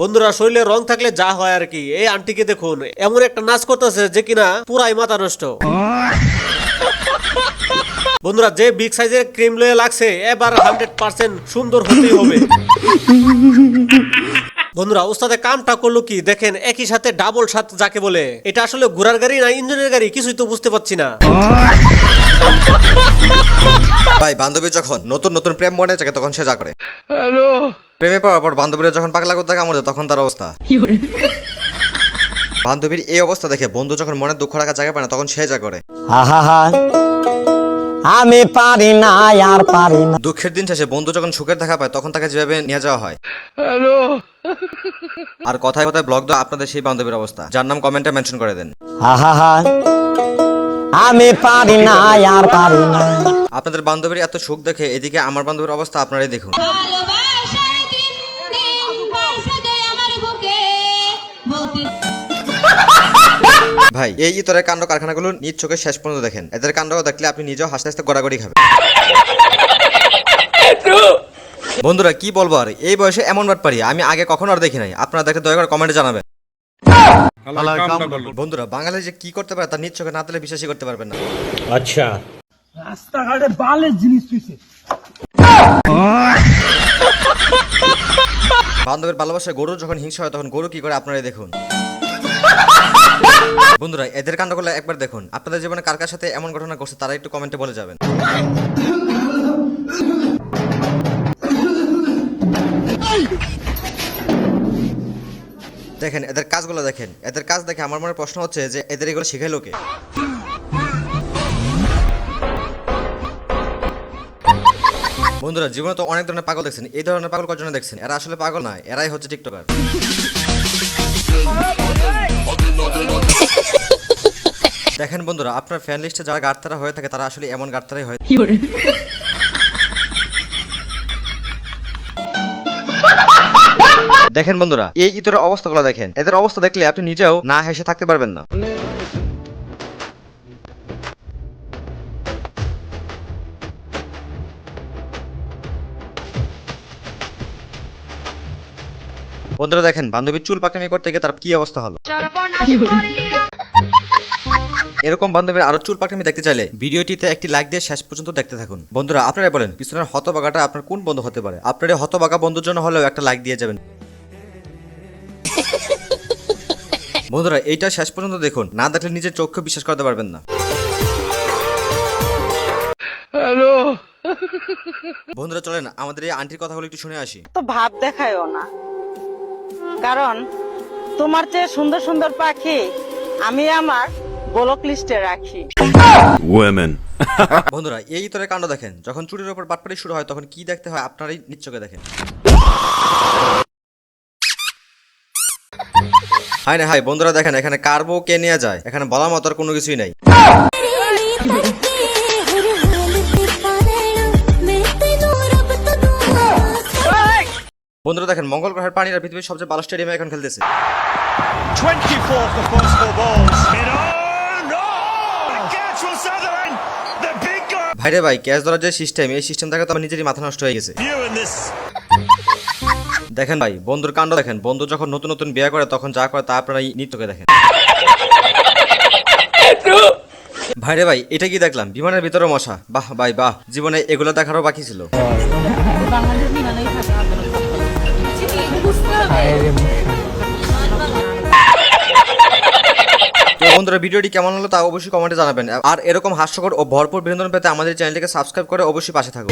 বন্ধুরা, শরীরে রং থাকলে যা হয় আর কি। এই আন্টিকে দেখুন, এমন একটা নাচ করতেছে যে কিনা পুরাই মাথা নষ্ট। বন্ধুরা, যে বিগ সাইজের ক্রিম লয়ে লাগছে, এবার হান্ড্রেড পার্সেন্ট সুন্দর হতেই হবে। বন্ধুরা ওস্তাদে কামটা করল কি? দেখেন, একই সাথে ডাবল সাত যাকে বলে। এটা আসলে ঘোড়ার গাড়ি না ইঞ্জিনের গাড়ি? কিছুই তো বুঝতে পারছি না। ভাই বান্ধবী যখন নতুন নতুন প্রেম মনে থাকে তখন সে যা করে। হ্যালো। প্রেমে পাওয়ার পর বান্ধবীরা যখন পাগলা করতে কামড়ে তখন তার অবস্থা। বান্ধবীর এই অবস্থা দেখে বন্ধু যখন মনে দুঃখ রাখার জায়গা পায় না তখন সে যা করে। আহা আমি পারি না আর পারি না। দুঃখের দিন শেষে বন্ধু যখন সুখের দেখা পায় তখন তাকে যেভাবে নিয়ে যাওয়া হয়। হ্যালো। আর কথায় কথায় ব্লগ দেওয়া আপনাদের সেই বান্ধবীর অবস্থা। যার নাম কমেন্টে মেনশন করে দেন। আহা আমি পারি না আর পারি না। আপনাদের বান্ধবীর এত সুখ দেখে এদিকে আমার বান্ধবীর অবস্থা আপনারাই দেখুন। ভাই এই ইতরের কাণ্ড কারখানাগুলো নিজ চোখে শেষ পর্যন্ত দেখেন। এদের কাণ্ড দেখলে আপনি নিজেও হাসতে হাসতে গড়াগড়ি খাবেন। বন্ধুরা কি বলব আর? এই বয়সে এমন বাট পারি আমি আগে কখনো আর দেখি নাই। আপনারা দেখে দয়া করে কমেন্টে জানাবেন। বন্ধুরা বাঙালি যে কি করতে পারে তার নিজ চোখে না দিলে বিশ্বাসই করতে পারবেন না। রাস্তাঘাটে বালের জিনিস তুইছে বান্ধবের ভালোবাসায় গরু যখন হিংসা হয়, তখন গরু কি করে? আপনারাই দেখুন। বন্ধুরা, এদের কাণ্ডগুলো একবার দেখুন। আপনাদের জীবনে কার কার সাথে এমন ঘটনা ঘটছে, তারা একটু কমেন্টে বলে যাবেন। দেখেন, এদের কাজগুলো দেখেন। এদের কাজ দেখে আমার মনে প্রশ্ন হচ্ছে যে, এদের এগুলো শিখাইলো কে? বন্ধুরা জীবনে তো অনেক ধরনের পাগল দেখছেন। এই ধরনের পাগল কজন দেখছেন? এরা আসলে পাগল না এরাই হচ্ছে টিকটকার। দেখেন বন্ধুরা আপনার ফ্যান লিস্টে যারা গাড়তারা হয়ে থাকে তারা আসলে এমন গাড়তারাই হয় দেখেন বন্ধুরা এই ইতরের অবস্থাগুলো দেখেন। এদের অবস্থা দেখলে আপনি নিজেও না হেসে থাকতে পারবেন না। বন্ধুরা দেখেন বান্ধবীর চুল পাকামি করতে গিয়ে তার কি অবস্থা হলো? এরকম বান্ধবীর আরও চুল পাকামি দেখতে চাইলে ভিডিওটিতে একটি লাইক দিয়ে শেষ পর্যন্ত দেখতে থাকুন। বন্ধুরা আপনারা বলেন পিছনের হতবাগাটা আপনার কোন বন্ধু হতে পারে? আপনার এই হতবাগা বন্ধুর জন্য হলেও একটা লাইক দিয়ে যাবেন। বন্ধুরা এইটা শেষ পর্যন্ত দেখুন। না দেখলে নিজের চোখকে বিশ্বাস করতে পারবেন না। হ্যালো বন্ধুরা চলেন আমাদের এই আন্টির কথাগুলো একটু শুনে আসি। তো ভাব দেখায়ও না। কারণ তোমার চেয়ে সুন্দর সুন্দর পাখি আমি আমার গোলক লিস্টে রাখি. বন্ধুরা এই ইতরের কাণ্ড দেখেন যখন চুরির উপর বাটপাড়ি শুরু হয় তখন কি দেখতে হয় আপনারাই নিশ্চয়কে দেখেন। হাই না হাই বন্ধুরা দেখেন এখানে কার্বো কে নিয়ে যায়? এখানে বলা মতো আর কোনো কিছুই নাই। বন্ধুরা দেখেন মঙ্গল গ্রহের পানিরা পৃথিবীর সবচেয়ে ভালো স্টেডিয়ামে এখন খেলতেছে 24th the first four balls. Hit on! No! Gets from Sutherland! The big guy! ভাইরে ভাই ক্যাচ ধরার যে সিস্টেম এই সিস্টেম থেকে তো আমার নিজেরই মাথা নষ্ট হয়ে গেছে দেখেন ভাই বন্ধুর কাণ্ড দেখেন বন্ধু যখন নতুন নতুন বিয়ে করে তখন যা করে তা আপনারা এই নৃত্যকে দেখেন ভাইরে ভাই এটা কি দেখলাম বিমানের ভিতরে মশা বাহ ভাই বাহ জীবনে এগুলো দেখারও বাকি ছিল বন্ধুরা, ভিডিওটি কেমন হলো তা অবশ্যই কমেন্টে জানাবেন। আর এরকম হাস্যকর ও ভরপুর বিনোদন পেতে আমাদের চ্যানেলটিকে সাবস্ক্রাইব করে অবশ্যই পাশে থাকুন।